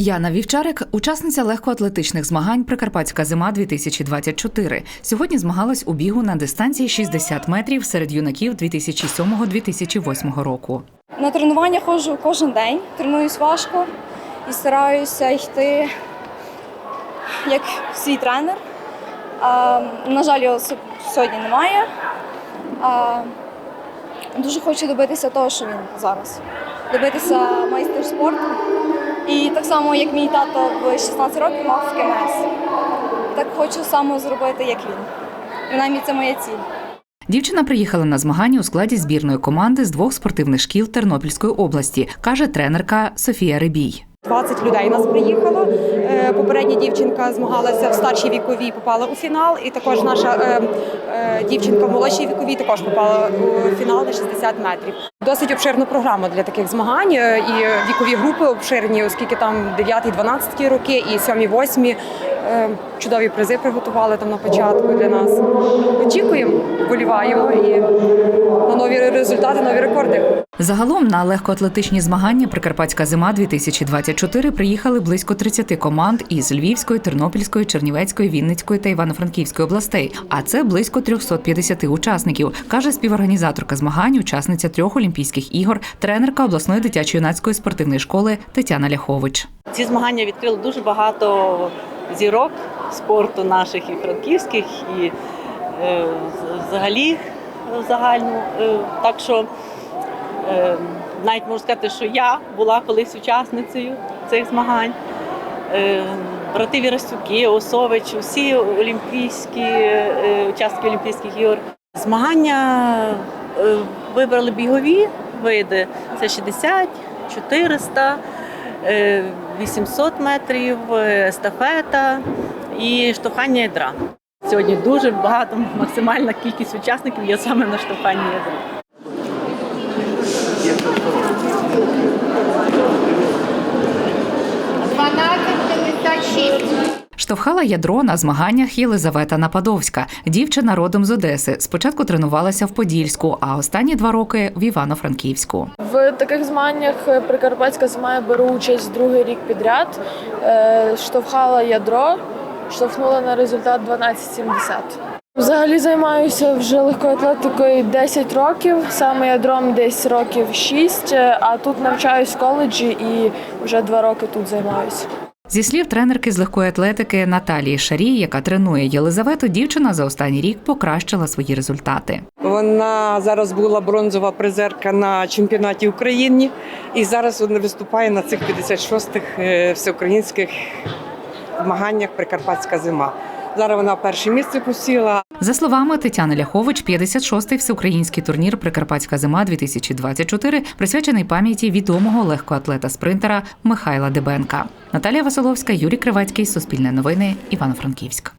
Яна Вівчарик, учасниця легкоатлетичних змагань Прикарпатська зима 2024. Сьогодні змагалась у бігу на дистанції 60 метрів серед юнаків 2007-2008 року. На тренування ходжу кожен день, тренуюсь важко і стараюся йти як свій тренер. А, на жаль, його сьогодні немає. А, дуже хочу добитися того, що він зараз. Добитися майстер спорту. І так само, як мій тато в 16 років мав КМС. Так хочу саме зробити, як він. Принаймні, це моя ціль. Дівчина приїхала на змагання у складі збірної команди з двох спортивних шкіл Тернопільської області, каже тренерка Софія Рибій. 20 людей нас приїхало. Е, Попередня дівчинка змагалася в старшій віковій, попала у фінал, і також наша е, е, дівчинка в молодшій віковій також попала у фінал на 60 метрів. Досить обширна програма для таких змагань. І вікові групи обширні, оскільки там 9-12 роки і 7-8 е, чудові призи приготували там на початку для нас. Очікуємо, вболіваємо і на нові результати, нові рекорди. Загалом на легкоатлетичні змагання Прикарпатська зима 2024 приїхали близько 30 команд із Львівської, Тернопільської, Чернівецької, Вінницької та Івано-Франківської областей. А це близько 350 учасників, каже співорганізаторка змагань, учасниця трьох Олімпійських ігор, тренерка обласної дитячо-юнацької спортивної школи Тетяна Ляхович. Ці змагання відкрили дуже багато зірок спорту наших і франківських, і е, взагалі е, загальну. Е, так що е, навіть можу сказати, що я була колись учасницею цих змагань. Е, брати Вірастюки, Осович, усі олімпійські е, учасники Олімпійських ігор. Змагання е, вибрали бігові види. Це 60, 400, е, 800 метрів, е, естафета і штовхання ядра. Сьогодні дуже багато, максимальна кількість учасників є саме на штовханні ядра. Штовхала ядро на змаганнях Єлизавета Нападовська. Дівчина родом з Одеси. Спочатку тренувалася в Подільську, а останні два роки в Івано-Франківську. В таких змаганнях е, Прикарпатська зима беру участь другий рік підряд. Е, Штовхала ядро, штовхнула на результат 12,70. Взагалі займаюся вже легкою атлетикою 10 років, саме ядром десь років 6, е, а тут навчаюсь в коледжі і вже два роки тут займаюся. Зі слів тренерки з легкої атлетики Наталії Шарій, яка тренує Єлизавету, дівчина за останній рік покращила свої результати. Вона зараз була бронзова призерка на чемпіонаті України і зараз вона виступає на цих 56-х е, всеукраїнських змаганнях Прикарпатська зима. Зараз вона перше місце посіла. За словами Тетяни Ляхович, 56-й всеукраїнський турнір Прикарпатська зима 2024 присвячений пам'яті відомого легкоатлета-спринтера Михайла Дебенка. Наталія Василовська, Юрій Кривецький, Суспільне новини, Івано-Франківськ.